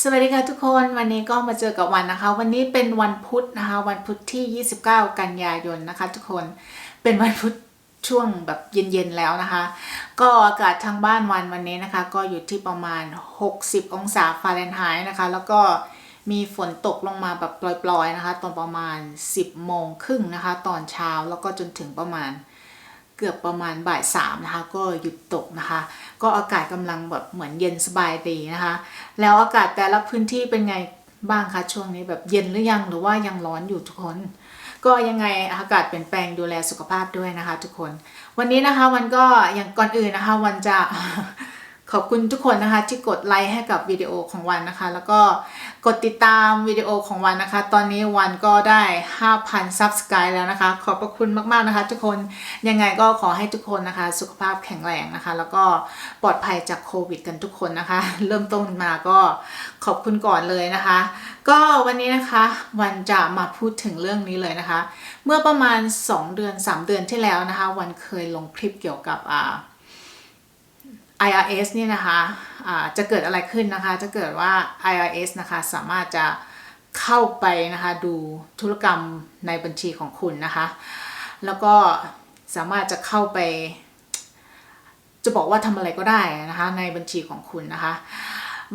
สวัสดีค่ะทุกคนวันนี้ก็มาเจอกับวันนะคะ วันนี้เป็นวันพุธนะคะ วันพุธที่ 29 กันยายนนะคะ ทุกคนเป็นวันพุธช่วงแบบเย็นๆแล้วนะคะ ก็อากาศทางบ้านวันวันนี้นะคะ ก็อยู่ที่ประมาณ 60 องศาฟาเรนไฮต์นะคะ แล้วก็มีฝนตกลงมาแบบปล่อยๆนะคะ ตอนประมาณ 10โมงครึ่งนะคะ ตอนเช้าแล้วก็จนถึงประมาณ เกือบประมาณบ่ายสามนะคะก็หยุดตกนะคะ ก็อากาศกำลังแบบเหมือนเย็นสบายดีนะคะ แล้วอากาศแต่ละพื้นที่เป็นไงบ้างคะช่วงนี้แบบเย็นหรือยังหรือว่ายังร้อนอยู่ทุกคน ก็ยังไงอากาศเปลี่ยนแปลงดูแลสุขภาพด้วยนะคะ ทุกคน วันนี้นะคะวันก็อย่างก่อนอื่นนะคะ วันจะ ขอบคุณทุกคนนะคะที่กดไลค์ให้กับวิดีโอของวันนะคะ แล้วก็กดติดตามวิดีโอของวันนะคะ ตอนนี้วันก็ได้ 5,000 Subscribe แล้วนะคะ ขอบพระคุณมากๆนะคะ ทุกคนยังไงก็ขอให้ทุกคนนะคะ สุขภาพแข็งแรงนะคะ แล้วก็ปลอดภัยจากโควิดกันทุกคนนะคะ เริ่มต้นมาก็ขอบคุณก่อนเลยนะคะ ก็วันนี้นะคะวันจะมาพูดถึงเรื่องนี้เลยนะคะ เมื่อประมาณ 2 เดือน 3 เดือนที่แล้วนะคะ วันเคยลงคลิปเกี่ยวกับอ่า IRS เนี่ยนะคะะจะเกิดอะไรขึ้นนะคะจะเกิดว่า IRS นะคะสามารถจะเข้าไปนะคะดูธุรกรรมในบัญชีของคุณนะคะ แล้วก็สามารถจะเข้าไป จะบอกว่าทำอะไรก็ได้นะคะในบัญชีของคุณนะคะ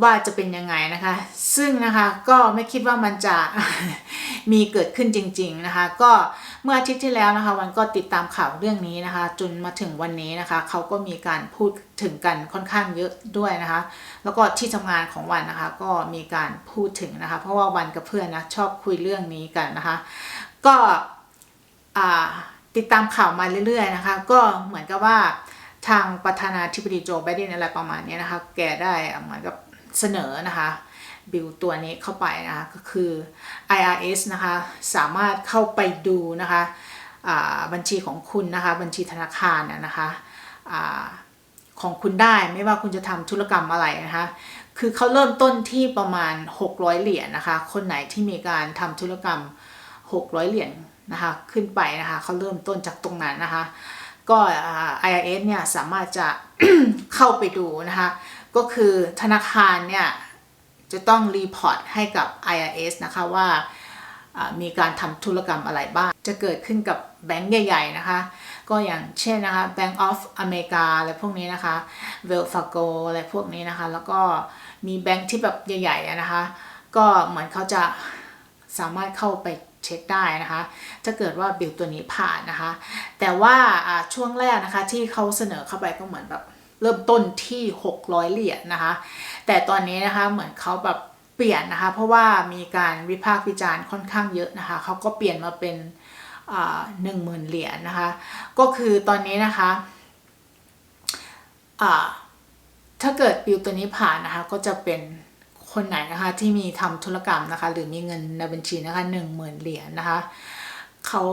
ว่าจะเป็นยังไงนะคะ ซึ่งนะคะก็ไม่คิดว่ามันจะมีเกิดขึ้นจริง ๆนะคะ ก็เมื่ออาทิตย์ที่แล้วนะคะ วันก็ติดตามข่าวเรื่องนี้นะคะ จนมาถึงวันนี้นะคะเขาก็มีการพูดถึงกันค่อนข้างเยอะด้วยนะคะ แล้วก็ที่ทำงานของวันนะคะ ก็มีการพูดถึงนะคะ เพราะว่าวันกับเพื่อนนะชอบคุยเรื่องนี้กันนะคะ ก็ติดตามข่าวมาเรื่อย ๆ นะคะ ก็เหมือนกับว่าทางประธานาธิบดีโจไบเดนอะไรประมาณนี้นะคะ แกได้เหมือนกับ เสนอนะคะบิลตัวนี้เข้าไปนะคะก็คือ IRS นะคะสามารถเข้าไปดูนะคะบัญชีของคุณนะคะบัญชีธนาคารน่ะนะคะอของคุณได้ไม่ว่าคุณจะทำธุรกรรมอะไรนะคะคือเขาเริ่มต้นที่ประมาณ 600 เหรียญนนะคะ คนไหนที่มีการทำธุรกรรม 600 เหรียญนนะคะขึ้นไปนะคะเขาเริ่มต้นจากตรงนั้นนะคะก็ IRS เนี่ยสามารถจะเข้าไปดูนะคะ ก็คือธนาคารเนี่ยจะต้องรีพอร์ตให้กับ IRS นะคะว่ามีการทำธุรกรรมอะไรบ้าง จะเกิดขึ้นกับแบงก์ใหญ่ ๆ นะคะ ก็อย่างเช่นนะคะ Bank of America อะไรพวกนี้นะคะ Wells Fargo อะไรพวกนี้นะคะ แล้วก็มีแบงก์ที่แบบใหญ่ๆนะคะ ก็เหมือนเขาจะสามารถเข้าไปเช็คได้นะคะ ถ้าเกิดว่าบิลตัวนี้ผ่านนะคะ แต่ว่าช่วงแรกนะคะที่เขาเสนอเข้าไปก็เหมือนแบบ เริ่มต้นที่ 600 เหรียญนะคะ แต่ตอนนี้นะคะเหมือนเขาแบบเปลี่ยนนะคะ เพราะว่ามีการวิพากษ์วิจารณ์ค่อนข้างเยอะนะคะเขาก็เปลี่ยนมาเป็นหนึ่งหมื่นเหรียญนนะคะ ก็คือตอนนี้นะคะถ้าเกิดบิลตัวนี้ผ่านนะคะ ก็จะเป็นคนไหนนะคะที่มีทำธุรกรรมนะคะ หรือมีเงินในบัญชีนะคะหนึ่งหมื่นเหรียญนนะคะเขา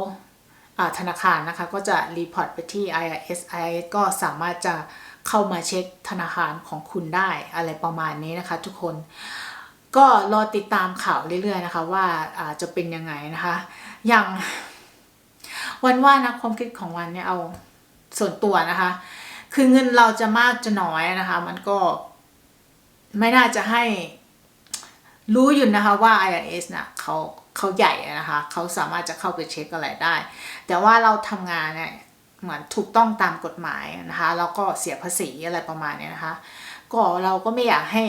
ธนาคารนะคะก็จะรีพอร์ตไปที่ IRS IRS ก็สามารถจะ เข้ามาเช็คธนาคารของคุณได้อะไรประมาณนี้นะคะ ทุกคนก็รอติดตามข่าวเรื่อยๆนะคะ ว่าจะเป็นยังไงนะคะ อย่างวันว่านะความคิดของวันเนี่ยเอาส่วนตัวนะคะ คือเงินเราจะมากจะน้อยนะคะ มันก็ไม่น่าจะให้รู้อยู่นะคะว่า IRS นะเขาเขาใหญ่นะคะ เขาสามารถจะเข้าไปเช็คอะไรได้ แต่ว่าเราทำงานเนี่ย เหมือนถูกต้องตามกฎหมายนะคะแล้วก็เสียภาษีอะไรประมาณนี้นะคะ ก็เราก็ไม่อยากให้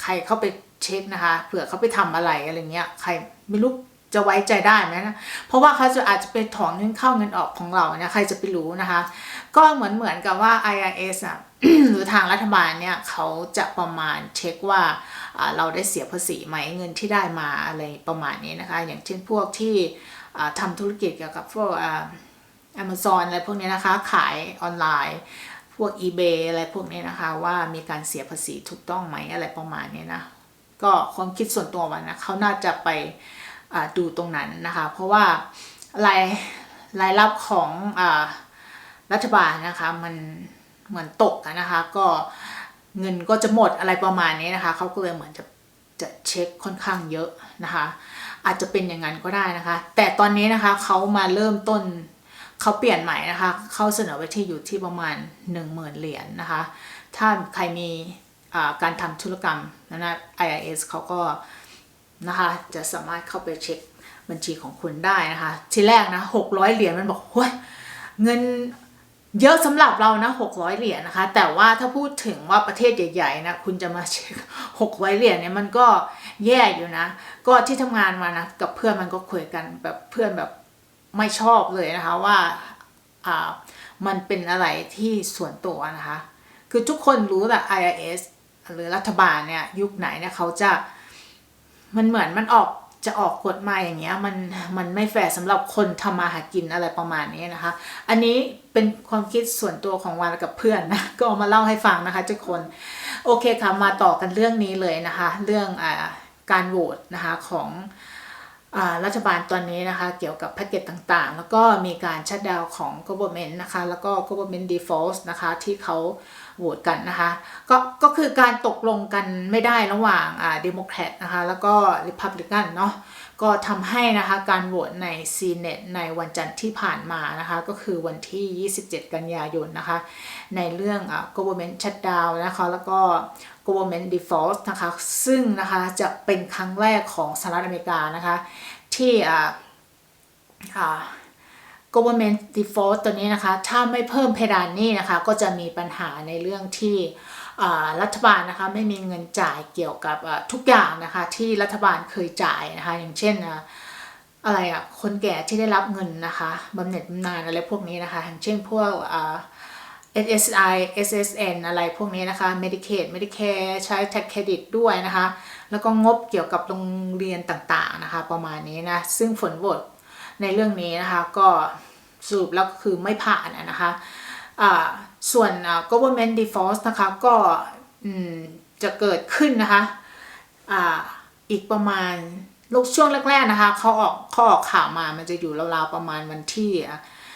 ใครเข้าไปเช็คนะคะเผื่อเขาไปทำอะไรอะไรเงี้ยใครไม่รู้จะไว้ใจได้ไหมนะ เพราะว่าเขาจะอาจจะไปถอนเงินเข้าเงินออกของเราเนี่ยใครจะไปรู้นะคะ ก็เหมือนเหมือนกับว่า IRS อะหรือทางรัฐบาลเนี่ยเขาจะประมาณเช็คว่าเราได้เสียภาษีไหมเงินที่ได้มาอะไรประมาณนี้นะคะ อย่างเช่นพวกที่ทำธุรกิจเกี่ยวกับพวก Amazon อะไรพวกนี้นะคะ ขายออนไลน์ พวก eBay อะไรพวกนี้นะคะ ว่ามีการเสียภาษีถูกต้องไหมอะไรประมาณนี้นะ ก็ความคิดส่วนตัววันนะเขาน่าจะไปดูตรงนั้นนะคะ เพราะว่ารายรายรับของอรัฐบาลนะคะมันเหมือนตกนะคะ ก็เงินก็จะหมดอะไรประมาณนี้นะคะเขาก็เลยเหมือนจะจะเช็คค่อนข้างเยอะนะคะ อาจจะเป็นอย่างนั้นก็ได้นะคะ แต่ตอนนี้นะคะเขามาเริ่มต้น เขาเปลี่ยนใหม่นะคะ เขาเสนอไว้ที่อยู่ที่ประมาณ 1 0,000 เหรียญนนะคะ ถ้าใครมีการทำธุรกรรมนะนะ IRS เขาก็นะคะจะสามารถเข้าไปเช็คบัญชีของคุณได้นะคะ ทีแรกนะ600 เหรียญมันบอกเฮ้ยเงินเยอะสำหรับเรานะ600 เหรียญนะคะ แต่ว่าถ้าพูดถึงว่าประเทศใหญ่ๆนะคุณจะมาเช็ค600 เหรียญเนี่ยมันก็แย่อยู่นะ ก็ที่ทำงานมานะกับเพื่อนมันก็คุยกันแบบเพื่อนแบบ ไม่ชอบเลยนะคะว่าอ่ามันเป็นอะไรที่ส่วนตัวนะคะ คือทุกคนรู้แหละ IRS หรือรัฐบาลเนี่ยยุคไหนเนี่ยเขาจะมันเหมือนมันออกจะออกกฎมาอย่างเงี้ยมันมันไม่แฟร์สำหรับคนทำมาหากินอะไรประมาณนี้นะคะ อันนี้เป็นความคิดส่วนตัวของวานกับเพื่อนนะก็เอามาเล่าให้ฟังนะคะทุกคนโอเคค่ะมาต่อกันเรื่องนี้เลยนะคะ เรื่องอการโหวตนะคะของ รัฐบาลตอนนี้นะคะ เกี่ยวกับแพ็กเกจต่างๆ แล้วก็มีการชัดดาวของ government นะคะ แล้วก็ government default นะคะ ที่เขาโหวตกันนะคะ ก็ก็คือการตกลงกันไม่ได้ระหว่างอ่าเดโมแครตนะคะ แล้วก็ริพับลิกันเนาะ ก็ทำให้นะคะการโหวตในซีเนตในวันจันทร์ที่ผ่านมานะคะก็คือวันที่ 27 กันยายนนะคะในเรื่องอ่า government shutdown นะคะแล้วก็ government default นะคะซึ่งนะคะจะเป็นครั้งแรกของสหรัฐอเมริกานะคะที่อ่า government default ตัวนี้นะคะถ้าไม่เพิ่มเพดานนี้นะคะก็จะมีปัญหาในเรื่องที่ รัฐบาลนะคะไม่มีเงินจ่ายเกี่ยวกับทุกอย่างนะคะที่รัฐบาลเคยจ่ายนะคะอย่างเช่นอะไรอะคนแก่ที่ได้รับเงินนะคะบำเหน็จบำนาญอะไรพวกนี้นะคะอย่างเช่นพวกอ่า SSI SSN อะไรพวกนี้นะคะ Medicaid Medicare ใช้ tax credit ด้วยนะคะ แล้วก็งบเกี่ยวกับโรงเรียนต่างๆนะคะ ประมาณนี้นะ ซึ่งผลโหวตในเรื่องนี้นะคะ ก็สรุปแล้วก็คือไม่ผ่านนะคะ ส่วน government default นะคะก็จะเกิดขึ้นนะคะอีกประมาณลูกช่วงแรกๆนะคะเขาออกเขาออกข่าวมามันจะอยู่ราวๆประมาณวันที่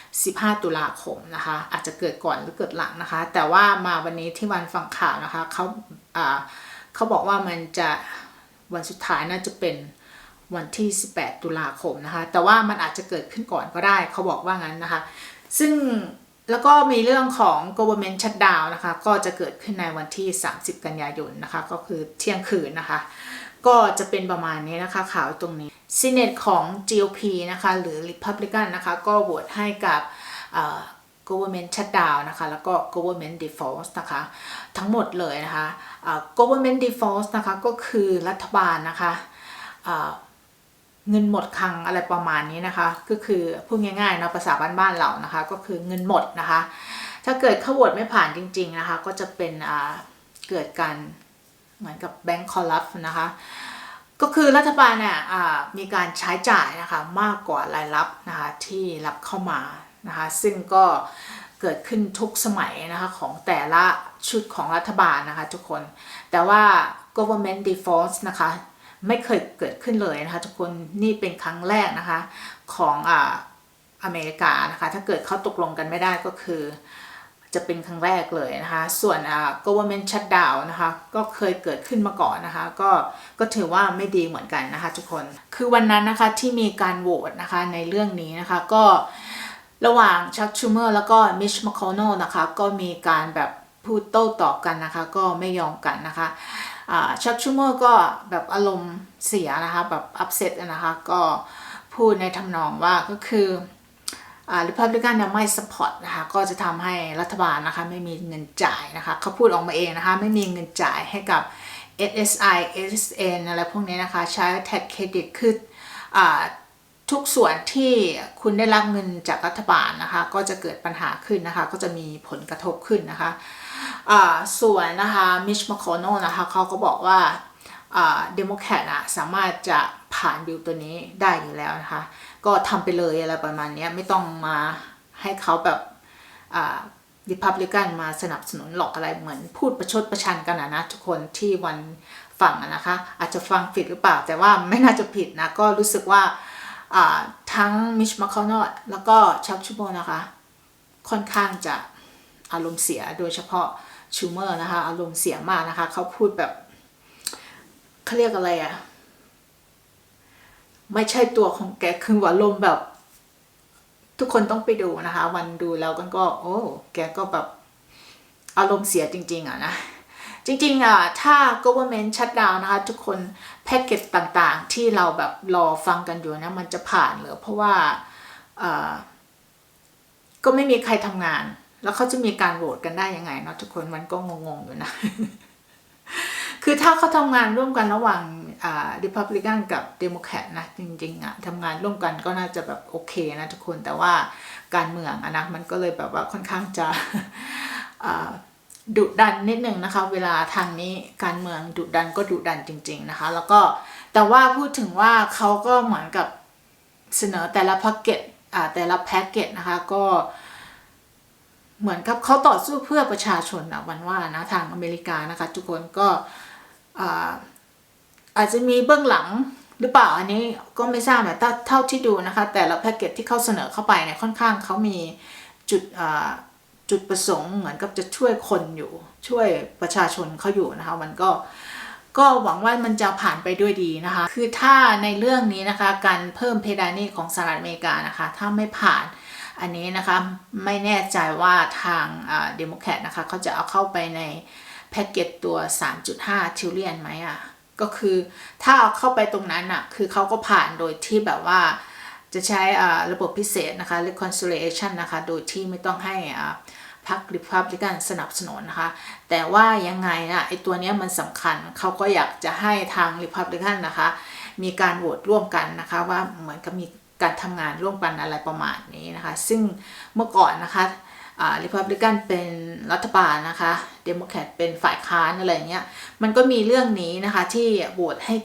15 ตุลาคมนะคะ อาจจะเกิดก่อนหรือเกิดหลังนะคะ แต่ว่ามาวันนี้ที่วันฟังข่าวนะคะเขาอ่าเขาบอกว่ามันจะวันสุดท้ายน่าจะเป็นวันที่ 18 ตุลาคมนะคะ แต่ว่ามันอาจจะเกิดขึ้นก่อนก็ได้ เขาบอกว่างั้นนะคะ ซึ่ง แล้วก็มีเรื่องของ government shutdown นะคะ ก็จะเกิดขึ้นในวันที่ 30 กันยายนนะคะ ก็คือเที่ยงคืนนะคะ ก็จะเป็นประมาณนี้นะคะข่าวตรงนี้ซีเนตของ GOP นะคะ หรือ Republican นะคะ ก็โหวตให้กับ government shutdown นะคะ แล้วก็ government default นะคะ ทั้งหมดเลยนะคะ government default นะคะ ก็คือรัฐบาลนะคะ เงินหมดคังอะไรประมาณนี้นะคะ ก็คือพูดง่ายๆนะภาษาบ้านๆเรานะคะ ก็คือเงินหมดนะคะ ถ้าเกิดขาโหวตไม่ผ่านจริง ๆนะคะ ก็จะเป็นเกิดการเหมือนกับแบงก์คอร์รัปนะคะ ก็คือรัฐบาลเนี่ยมีการใช้จ่ายนะคะมากกว่ารายรับนะคะที่รับเข้ามานะคะ ซึ่งก็เกิดขึ้นทุกสมัยนะคะของแต่ละชุดของรัฐบาลนะคะทุกคน แต่ว่า government defaults นะคะ ไม่เคยเกิดขึ้นเลยนะคะทุกคนนี่เป็นครั้งแรกนะคะของอ่าอเมริกานะคะถ้าเกิดเขาตกลงกันไม่ได้ก็คือ จะเป็นครั้งแรกเลยนะคะส่วนอ่า government shutdown นะคะก็เคยเกิดขึ้นมาก่อนนะคะก็ก็ถือว่าไม่ดีเหมือนกันนะคะทุกคนคือวันนั้นนะคะที่มีการโหวตนะคะในเรื่องนี้นะคะก็ระหว่างชักชูเมอร์แล้วก็มิชม c ค n น e l นะคะก็มีการแบบพูดโต้ตอบกันนะคะ ก็ไม่ยอมกันนะคะ ชักชูเมอร์ก็แบบอารมณ์เสียนะคะแบบอั s เซ t นะคะก็พูดในทำนองว่าก็คืออ่า Republican เนี่ยไม่ support นะคะก็จะทำให้รัฐบาลนะคะไม่มีเงินจ่ายนะคะเขาพูดออกมาเองนะคะไม่มีเงินจ่ายให้กับ SSI SSN อะไรพวกนี้นะคะใช้ tax credit คืออทุกส่วนที่คุณได้รับเงินจากรัฐบาลนะคะก็จะเกิดปัญหาขึ้นนะคะก็จะมีผลกระทบขึ้นนะคะ ส่วนนะคะมิชม c ค n นนะคะเขาก็บอกว่าเดโมแครตอะสามารถจะผ่านบิลตัวนี้ได้อยู่แล้วนะคะ ก็ทำไปเลยอะไรประมาณนี้ไม่ต้องมาให้เขาแบบอ่าริพับลิกันมาสนับสนุนหลอกอะไรเหมือนพูดประชดประชันกันนะนะทุกคนที่วันฟังนะคะ อาจจะฟังผิดหรือเปล่า แต่ว่าไม่น่าจะผิดนะ ก็รู้สึกว่าทั้งมิชมาคอนอแล้วก็ชักชูโมนะคะ ค่อนข้างจะ อารมณ์เสียโดยเฉพาะชูเมอร์นะคะ อารมณ์เสียมากนะคะ เขาพูดแบบเขาเรียกอะไรอะไม่ใช่ตัวของแกคือว่าลมแบบ ทุกคนต้องไปดูนะคะ วันดูแล้วกันก็ โอ้ แกก็แบบอารมณ์เสียจริง ๆอะนะจริงๆอะถ้า government shut down นะคะ ทุกคนแพ็กเกจต่างๆ ที่เราแบบรอฟังกันอยู่นะ มันจะผ่านหรือเพราะว่าก็ไม่มีใครทำงาน แล้วเขาจะมีการโหวตกันได้ยังไงเนาะทุกคนมันก็งงๆอยู่นะ คือถ้าเขาทำงานร่วมกันระหว่างอ่า Republican กับ Democrat นะ จริงๆอะทำงานร่วมกันก็น่าจะแบบโอเคนะทุกคนแต่ว่าการเมืองอะนะมันก็เลยแบบว่าค่อนข้างจะอ่าดุดันนิดนึงนะคะ เวลาทางนี้การเมืองดุดันก็ดุดันจริง ๆนะคะ แล้วก็แต่ว่าพูดถึงว่าเขาก็เหมือนกับเสนอแต่ละแพ็กเกจอ่าแต่ละแพ็กเกจนะคะก็ เหมือนกับเขาต่อสู้เพื่อประชาชนอะวันว่านะทางอเมริกานะคะ ทุกคนก็อาอาจจะมีเบื้องหลังหรือเปล่าอันนี้ก็ไม่ทราบแต่เท่าที่ดูนะคะ แต่ละแพ็กเกจที่เขาเสนอเข้าไปเนี่ยค่อนข้างเขามีจุดจุดประสงค์เหมือนกับจะช่วยคนอยู่ ช่วยประชาชนเขาอยู่นะคะ มันก็ก็หวังว่ามันจะผ่านไปด้วยดีนะคะ คือถ้าในเรื่องนี้นะคะ การเพิ่มเพดานหนี้ของสหรัฐอเมริกานะคะ ถ้าไม่ผ่าน อันนี้นะคะไม่แน่ใจว่าทางเดโมแครตนะคะเขาจะเอาเข้าไปในแพ็กเกจตัว 3.5 ทิลเลียนไหมอะก็คือถ้าเอาเข้าไปตรงนั้นอะคือเขาก็ผ่านโดยที่แบบว่าจะใช้ระบบพิเศษนะคะ reconciliation นะคะ โดยที่ไม่ต้องให้พรรค Republican สนับสนุนนะคะ แต่ว่ายังไงนะไอตัวนี้มันสำคัญเขาก็อยากจะให้ทาง Republican นะคะ มีการโหวตร่วมกันนะคะว่าเหมือนกับมี การทำงานร่วมกันอะไรประมาณนี้นะคะ ซึ่งเมื่อก่อนนะคะอ่า Republican เป็นรัฐบาลนะคะ Democrat เป็นฝ่ายค้านอะไรเงี้ยมันก็มีเรื่องนี้นะคะที่โหวตให้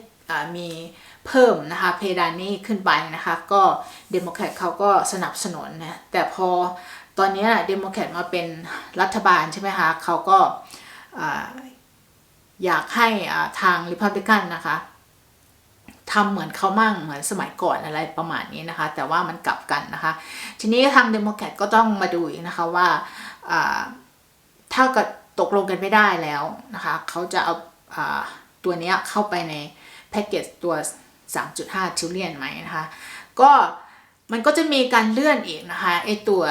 มีเพิ่มนะคะเพดานนี้ขึ้นไปนะคะ ก็เดโมแครตเขาก็สนับสนุนนะแต่พอตอนนี้เดโมแครตมาเป็นรัฐบาลใช่ไหมคะเขาก็อ่าอยากให้ทางริพับลิกันนะคะ ทำเหมือนเขามั่งเหมือนสมัยก่อนอะไรประมาณนี้นะคะ แต่ว่ามันกลับกันนะคะ ทีนี้ทางเดโมแครตก็ต้องมาดูอีกนะคะว่าถ้าเกิดตกลงกันไม่ได้แล้วนะคะเขาจะเอาอตัวนี้เข้าไปในแพ็กเกจตัว 3.5ทิลเลียนไหมนะคะ ก็มันก็จะมีการเลื่อนอีกนะคะไอตัว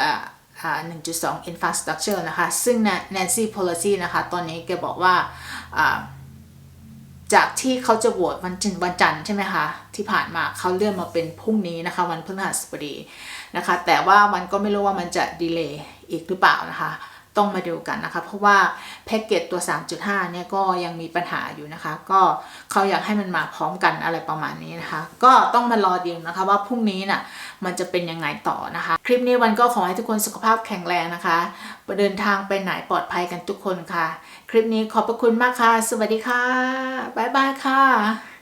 1.2 infrastructure นะคะ ซึ่ง Nancy Pelosi นะคะ ตอนนี้แกบอกว่า จากที่เขาจะโหวตวันจันทร์วันจันทร์ใช่ไหมคะที่ผ่านมาเขาเลื่อนมาเป็นพรุ่งนี้นะคะ วันพฤหัสบดีนะคะ แต่ว่ามันก็ไม่รู้ว่ามันจะดีเลย์อีกหรือเปล่านะคะ ต้องมาดูกันนะคะ เพราะว่าแพ็กเกจตัว 3.5 เนี่ยก็ยังมีปัญหาอยู่นะคะ ก็เขาอยากให้มันมาพร้อมกันอะไรประมาณนี้นะคะ ก็ต้องมารอดูนะคะว่าพรุ่งนี้น่ะมันจะเป็นยังไงต่อนะคะ คลิปนี้วันก็ขอให้ทุกคนสุขภาพแข็งแรงนะคะเดินทางไปไหนปลอดภัยกันทุกคนค่ะ คลิปนี้ขอบพระคุณมากค่ะ สวัสดีค่ะ บ๊ายบายค่ะ